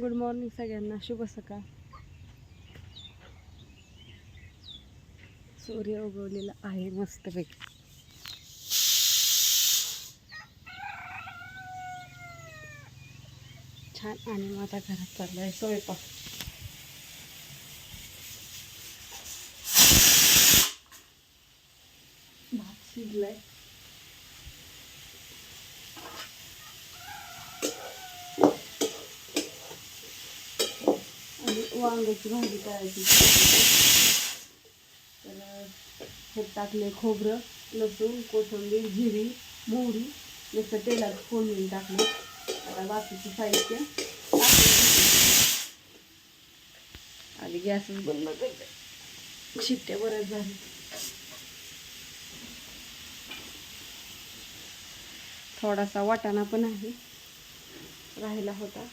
Good morning सगळ्यांना. शुभ सकाळ. सूर्य उगवलेला आहे मस्तपैकी. छान आणि माझा घरात चाललाय स्वयंपाक. भात शिजलाय आणि वांग्याची भाजी करायची. तर हे टाकले खोबरं लसूण कोथिंबीर जिरी मोहरी नुसतं तेलात फोडून टाकलं. आता बाकीचं साहित्य आणि गॅसच बंद करते. शिट्ट्या बऱ्याच झाली थोडासा वाटाणा पण आहे. राहिला होता.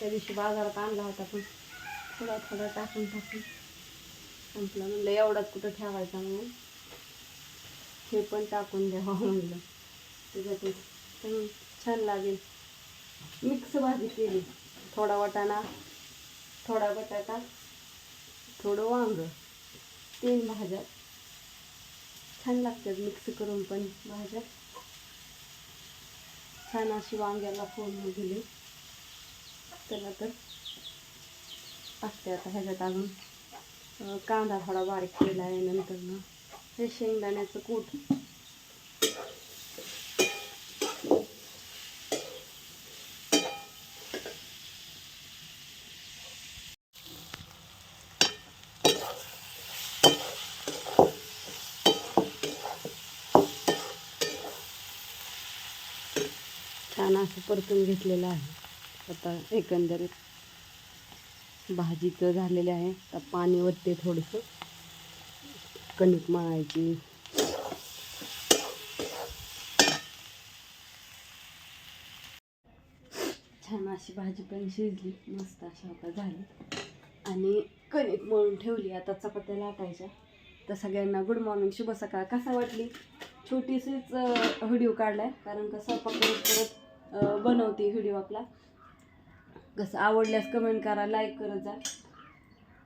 त्या दिवशी बाजारात आणला होता पण. थोडा थोडा टाकून टाकून संपला म्हणलं एवढाच कुठं ठेवायचा म्हणून. हे पण टाकून द्यावं म्हणलं. त्याच्यातून छान लागेल. मिक्स भाजी केली. थोडा वाटाणा थोडा बटाटा थोडं वांग तीन भाज्या. छान लागतात मिक्स करून पण भाज्या. छान अशी वांग्याला फोडून दिली. त्याला तर. टाकते आता ह्याच्यात अजून कांदा थोडा बारीक केला आहे नंतर ना हे शेंगदाण्याचं कूट. छान असं परतून घेतलेलं आहे आता एकंदरीत. भाजीचं झालेलं आहे. आता पाणी वरते थोडंसं. कणिक मळायची. छान अशी भाजी पण शिजली. मस्त अशी आता झाली. आणि कणिक मळून ठेवली. आता चपात्या लाटायच्या. तर सगळ्यांना गुड मॉर्निंग शुभ सकाळ. कसा वाटली? छोटीशीच व्हिडिओ काढला आहे कारण कसं पकडत परत बनवते व्हिडिओ आपला. कसं आवडल्यास कमेंट करा लाईक करत जा.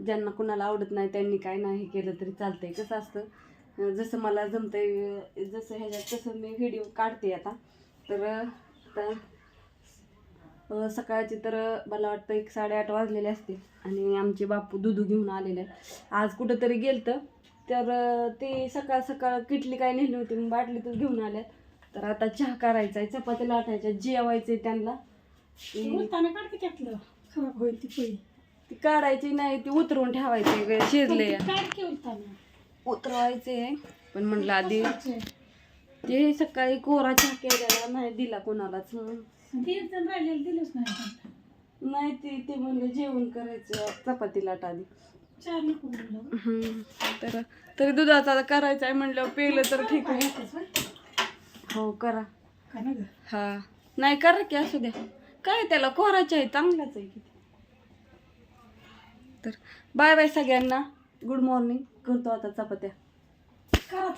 ज्यांना कुणाला आवडत नाही त्यांनी काय नाही केलं तरी चालतंय. कसं असतं जसं मला जमतंय जसं ह्याच्यात तसं मी व्हिडिओ काढते आता. तर आता सकाळची तर मला वाटतं एक साडेआठ वाजलेले असतील आणि आमचे बापू दुधू घेऊन आलेले आहेत. आज कुठंतरी गेलतं. तर ते सकाळ सकाळ किटली काय नेली होती मग बाटलीतच घेऊन आल्यात तर आता चहा करायचा आहे चपात्या लाटायच्या आहे त्यांना. त्यातलं. खराब होईल ती पोळी. ती काढायची नाही ती उतरवून ठेवायची शिजले काढ की उलताना. उतरवायचे. पण म्हटलं आधी. ते सकाळी कोरा चहा केलेला नाही दिला कोणालाच. जण राहिलेलं दिलंच नाही. नाही ते ते म्हणलं जेवण करायचं चपाती लाट आधी. चार नको म्हणलं. हम्म. तर तरी दुधाचा आता करायचं आहे म्हणलं पेलं तर ठीक आहे. हो करा. का ना गं? हा. नाही करा की असू द्या. काय त्याला? कोराचे आहे चांगलाच आहे किती तर बाय बाय सगळ्यांना. गुड मॉर्निंग करतो आता चपात्या. करा.